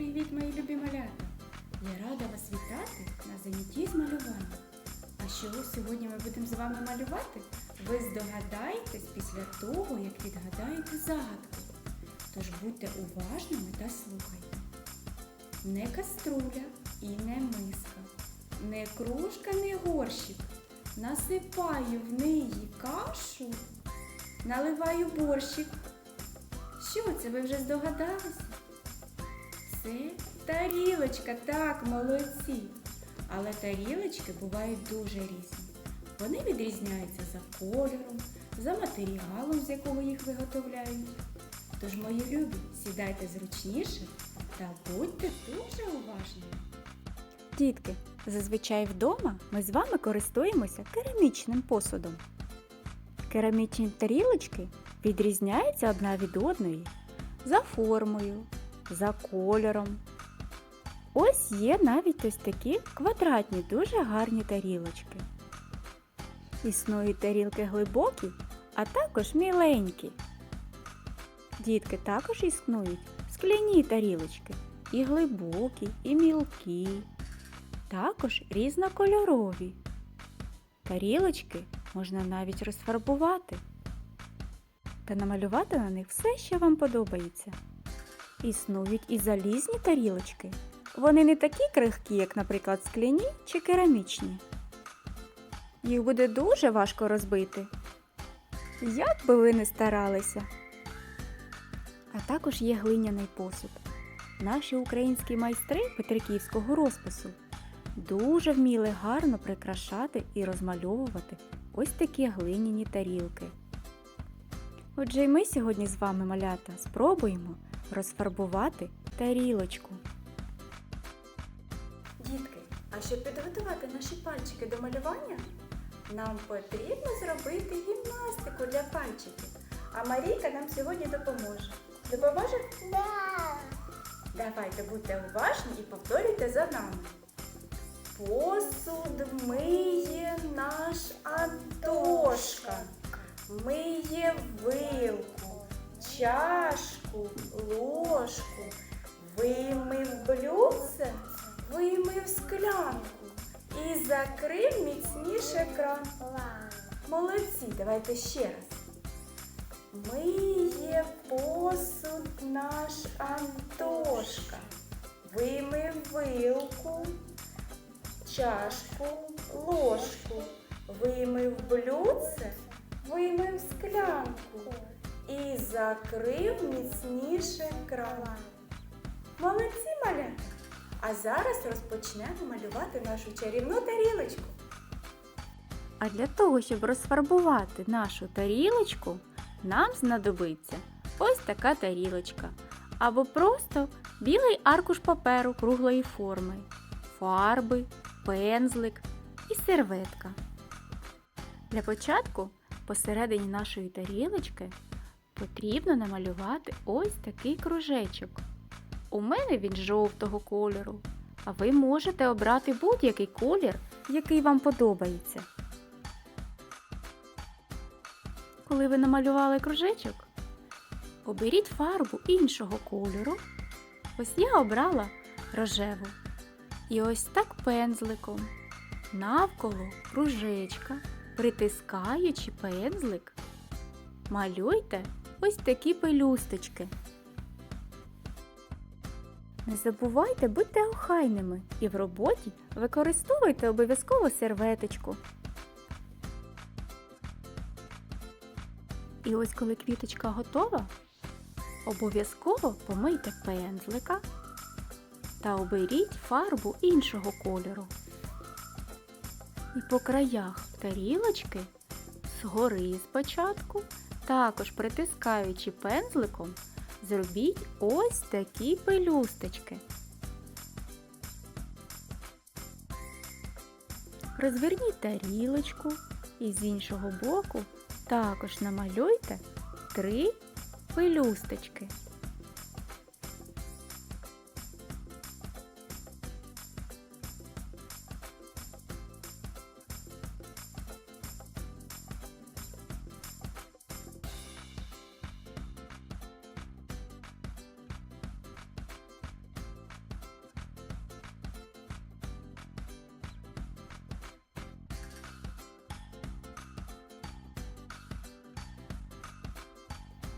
Привіт, мої любі малята! Я рада вас вітати на занятті з малювання. А що сьогодні ми будемо з вами малювати? Ви здогадаєтесь після того, як відгадаєте загадку. Тож будьте уважними та слухайте. Не каструля і не миска, не кружка, не горщик. Насипаю в неї кашу, наливаю борщик. Що це ви вже здогадалися? Це тарілочка, так, молодці. Але тарілочки бувають дуже різні. Вони відрізняються за кольором, за матеріалом, з якого їх виготовляють. Тож, мої любі, сідайте зручніше та будьте дуже уважними. Дітки, зазвичай вдома ми з вами користуємося керамічним посудом. Керамічні тарілочки відрізняються одна від одної за формою, за кольором. Ось є навіть ось такі квадратні, дуже гарні тарілочки. Існують тарілки глибокі, а також міленькі. Дітки також існують скляні тарілочки, і глибокі, і мілкі також різнокольорові. Тарілочки можна навіть розфарбувати та намалювати на них все, що вам подобається. Існують і залізні тарілочки. Вони не такі крихкі, як, наприклад, скляні чи керамічні. Їх буде дуже важко розбити. Як би ви не старалися. А також є глиняний посуд. Наші українські майстри петриківського розпису дуже вміли гарно прикрашати і розмальовувати ось такі глиняні тарілки. Отже, і ми сьогодні з вами, малята, спробуємо розфарбувати тарілочку. Дітки, а щоб підготувати наші пальчики до малювання, нам потрібно зробити гімнастику для пальчиків. А Марійка нам сьогодні допоможе. Допоможе? Да. Давайте будьте уважні і повторюйте за нами. Посуд миє наш Антошка, миє вилку, чашку, ложку, вимив блюдце, вимив склянку і закрив міцніше кран. Молодці, давайте ще раз. Миє посуд наш Антошка, вимив вилку, чашку, ложку, вимив блюдце, вимив склянку і закрив міцніше кран. Молодці, маля! А зараз розпочнемо малювати нашу чарівну тарілочку. А для того, щоб розфарбувати нашу тарілочку, нам знадобиться ось така тарілочка або просто білий аркуш паперу круглої форми, фарби, пензлик і серветка. Для початку посередині нашої тарілочки потрібно намалювати ось такий кружечок. У мене він жовтого кольору, а ви можете обрати будь-який колір, який вам подобається. Коли ви намалювали кружечок, оберіть фарбу іншого кольору. Ось я обрала рожеву. І ось так пензликом навколо кружечка, притискаючи пензлик, малюйте ось такі пелюсточки. Не забувайте бути охайними і в роботі використовуйте обов'язково серветочку. І ось коли квіточка готова, обов'язково помийте пензлика та оберіть фарбу іншого кольору. І по краях тарілочки згори спочатку, також притискаючи пензликом, зробіть ось такі пелюсточки. Розверніть тарілочку і з іншого боку також намалюйте три пелюсточки.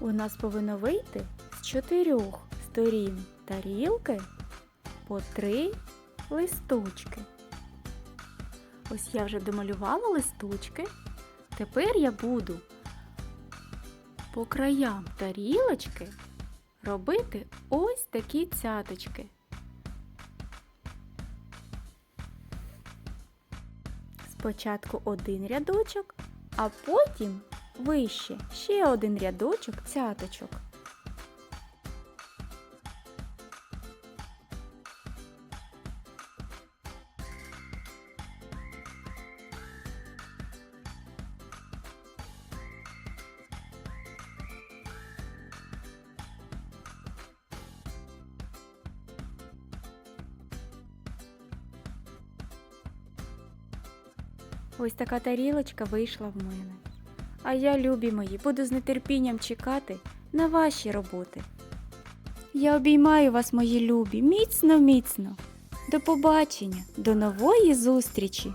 У нас повинно вийти з чотирьох сторін тарілки по три листочки. Ось я вже домалювала листочки. Тепер я буду по краям тарілочки робити ось такі цяточки. Спочатку один рядочок, а потім вище ще один рядочок цяточок. Ось така тарілочка вийшла в мене. А я, любі мої, буду з нетерпінням чекати на ваші роботи. Я обіймаю вас, мої любі, міцно, міцно. До побачення, до нової зустрічі!